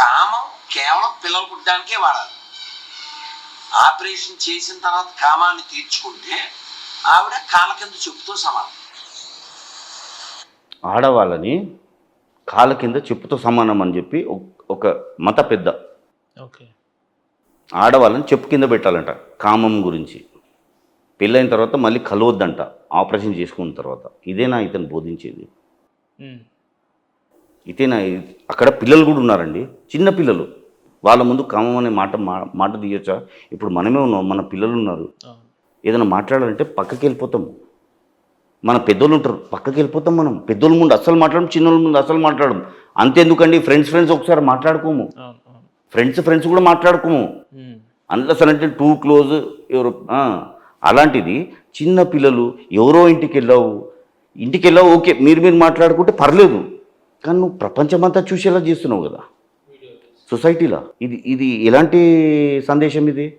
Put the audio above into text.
కామం కేవలం పిల్లలు పుట్టడానికే వాడాలి. ఆపరేషన్ చేసిన తర్వాత కామాన్ని తీర్చుకుంటే ఆవిడ కాళ్ళ కింద చెప్పుతో సమానం. ఆడవాళ్ళని కాళ్ళ కింద చెప్పుతో సమానం అని చెప్పి ఒక- ఒక మత పెద్ద. ఓకే. ఆడవాళ్ళని చెప్పు కింద పెట్టాలంట కామం గురించి. పెళ్ళైన తర్వాత మళ్ళీ కలవద్దంట. ఆపరేషన్ చేసుకున్న తర్వాత. ఇదేనా ఇతను బోధించేది? ఇదేనా ఇది- అక్కడ పిల్లలు కూడా ఉన్నారండి. చిన్న పిల్లలు. వాళ్ళ ముందు కామం అనే మాట మా- మాట తీయొచ్చా? ఇప్పుడు మనమే ఉన్నాం మన పిల్లలు ఉన్నారు. ఏదైనా మాట్లాడాలంటే పక్కకి వెళ్ళిపోతాము మన పెద్దోళ్ళు ఉంటారు పక్కకి వెళ్ళిపోతాం మనం. పెద్దోళ్ళ ముందు అస్సలు మాట్లాడడం చిన్నోళ్ళ ముందు అస్సలు మాట్లాడడం అంతెందుకండి ఫ్రెండ్స్ ఫ్రెండ్స్ ఒకసారి మాట్లాడుకోము. ఫ్రెండ్స్ ఫ్రెండ్స్ కూడా మాట్లాడుకోము. అన్లెస్ అంటే టూ క్లోజ్ ఎవరు అలాంటిది చిన్న పిల్లలు ఎవరో ఇంటికి వెళ్ళావు ఇంటికి వెళ్ళావు ఓకే మీరు మీరు మాట్లాడుకుంటే పర్లేదు. కానీ నువ్వు ప్రపంచమంతా చూసేలా చేస్తున్నావు కదా. సొసైటీలో? ఇది ఇది ఎలాంటి సందేశం ఇది?